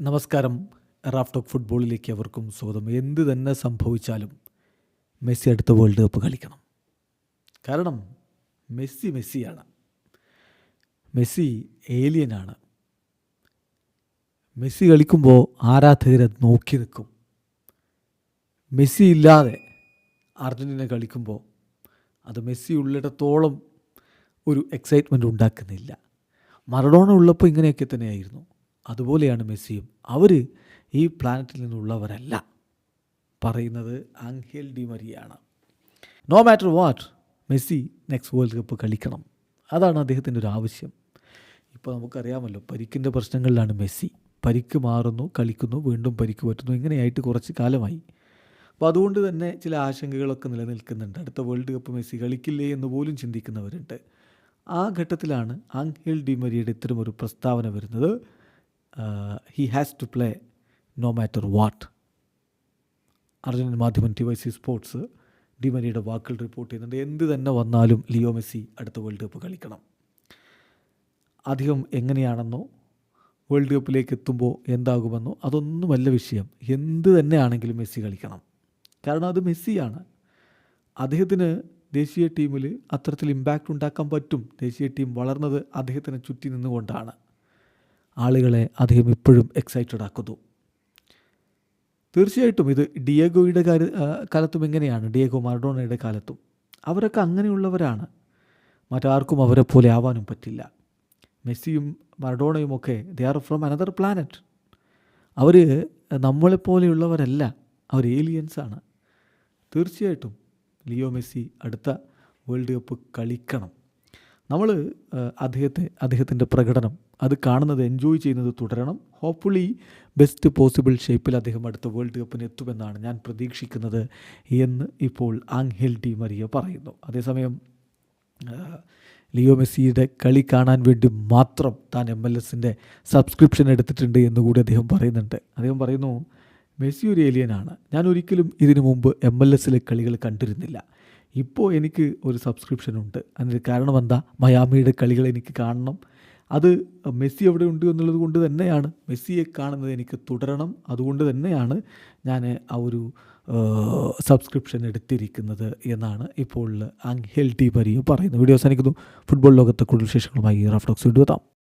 നമസ്കാരം. Raf talk ഫുട്ബോളിലേക്ക് അവർക്കും സ്വാഗതം. എന്ത് തന്നെ സംഭവിച്ചാലും മെസ്സി അടുത്ത വേൾഡ് കപ്പ് കളിക്കണം. കാരണം മെസ്സി മെസ്സിയാണ്. മെസ്സി ഏലിയനാണ്. മെസ്സി കളിക്കുമ്പോൾ ആരാധകരെ നോക്കി നിൽക്കും. മെസ്സി ഇല്ലാതെ അർജന്റീന കളിക്കുമ്പോൾ അത് മെസ്സി ഉള്ളിടത്തോളം ഒരു എക്സൈറ്റ്മെന്റ് ഉണ്ടാക്കുന്നില്ല. മറഡോണ ഉള്ളപ്പോൾ ഇങ്ങനെയൊക്കെ തന്നെയായിരുന്നു. അതുപോലെയാണ് മെസ്സിയും. അവർ ഈ പ്ലാനറ്റിൽ നിന്നുള്ളവരല്ല. പറയുന്നത് Angel Di മരിയാണ്. No matter what Messi next world cup കളിക്കണം. അതാണ് അദ്ദേഹത്തിന്റെ ഒരു ആവശ്യം. ഇപ്പോൾ നമുക്കറിയാമല്ലോ പരിക്കിന്റെ പ്രശ്നങ്ങളിലാണ് മെസ്സി. പരിക്ക് മാറുന്നു കളിക്കുന്നു വീണ്ടും പരിക്ക് പറ്റുന്നു. ഇങ്ങനെയായിട്ട് കുറച്ച് കാലമായി. അപ്പോൾ അതുകൊണ്ട് തന്നെ ചില ആശങ്കകളൊക്കെ നിലനിൽക്കുന്നുണ്ട്. അടുത്ത വേൾഡ് കപ്പ് മെസ്സി കളിക്കില്ലേ എന്ന് പോലും ചിന്തിക്കുന്നവരുണ്ട്. ആ ഘട്ടത്തിലാണ് ആംഹേൽ ഡി മരിയുടെ ഇത്തരമൊരു പ്രസ്താവന വരുന്നത്. He has to play no matter what Argentine മാധ്യമം T Y C sports Di മരിയുടെ വാക്കുകൾ റിപ്പോർട്ട് ചെയ്യുന്നുണ്ട്. എന്ത് തന്നെ വന്നാലും ലിയോ മെസ്സി അടുത്ത വേൾഡ് കപ്പ് കളിക്കണം. അധികം എങ്ങനെയാണെന്നോ വേൾഡ് കപ്പിലേക്ക് എത്തുമ്പോൾ എന്താകുമെന്നോ അതൊന്നുമല്ല വിഷയം. എന്ത് തന്നെയാണെങ്കിലും മെസ്സി കളിക്കണം. കാരണം അത് മെസ്സിയാണ്. അദ്ദേഹത്തിന് ദേശീയ ടീമിൽ അത്തരത്തിൽ ഇമ്പാക്റ്റ് ഉണ്ടാക്കാൻ പറ്റും. ദേശീയ ടീം വളർന്നത് അദ്ദേഹത്തിനെ ചുറ്റി നിന്നുകൊണ്ടാണ്. ആളുകളെ അദ്ദേഹം ഇപ്പോഴും എക്സൈറ്റഡ് ആക്കുന്നു. തീർച്ചയായിട്ടും ഇത് ഡിയേഗോയുടെ കാര്യ കാലത്തും എങ്ങനെയാണ് ഡിയേഗോ മറഡോണയുടെ കാലത്തും. അവരൊക്കെ അങ്ങനെയുള്ളവരാണ്. മറ്റാർക്കും അവരെ പോലെ ആവാനും പറ്റില്ല. മെസ്സിയും മറഡോണയും ഒക്കെ they are from another planet അവർ നമ്മളെപ്പോലെയുള്ളവരല്ല അവർ ഏലിയൻസാണ് തീർച്ചയായിട്ടും ലിയോ മെസ്സി അടുത്ത വേൾഡ് കപ്പ് കളിക്കണം. നമ്മൾ അദ്ദേഹത്തെ അദ്ദേഹത്തിന്റെ പ്രകടനം അത് കാണുന്നത് എൻജോയ് ചെയ്യുന്നത് തുടരണം. ഹോപ്പ്ഫുള്ളി ബെസ്റ്റ് പോസിബിൾ ഷേപ്പിൽ അദ്ദേഹം അടുത്ത വേൾഡ് കപ്പിന് എത്തുമെന്നാണ് ഞാൻ പ്രതീക്ഷിക്കുന്നത് എന്ന് ഇപ്പോൾ ആംഹെൽ ഡി മരിയ പറയുന്നു. അതേസമയം ലിയോ മെസ്സിയുടെ കളി കാണാൻ വേണ്ടി മാത്രം താൻ എം എൽ എസിന്റെ സബ്സ്ക്രിപ്ഷൻ എടുത്തിട്ടുണ്ട് എന്നുകൂടി അദ്ദേഹം പറയുന്നുണ്ട്. അദ്ദേഹം പറയുന്നു മെസ്സി ഒരു ഏലിയനാണ് ഞാൻ ഒരിക്കലും ഇതിനു മുമ്പ് എം എൽ എസിലെ കളികൾ കണ്ടിരുന്നില്ല. ഇപ്പോൾ എനിക്ക് ഒരു സബ്സ്ക്രിപ്ഷൻ ഉണ്ട് അതിന് കാരണം എന്താ? മയാമിയുടെ കളികൾ എനിക്ക് കാണണം. അത് മെസ്സി അവിടെ ഉണ്ട് എന്നുള്ളത് കൊണ്ട് തന്നെയാണ്. മെസ്സിയെ കാണുന്നത് എനിക്ക് തുടരണം. അതുകൊണ്ട് തന്നെയാണ് ഞാൻ ആ ഒരു സബ്സ്ക്രിപ്ഷൻ എടുത്തിരിക്കുന്നത് എന്നാണ് ഇപ്പോൾ ആംഹെൽ ടി പരിയോ പറയുന്നത്. വീഡിയോ അവസാനിക്കുന്നു. ഫുട്ബോൾ ലോകത്തെ കൂടുതൽ വിശേഷങ്ങളുമായി റഫ്ഡോക്സ് വീണ്ടും എത്താം.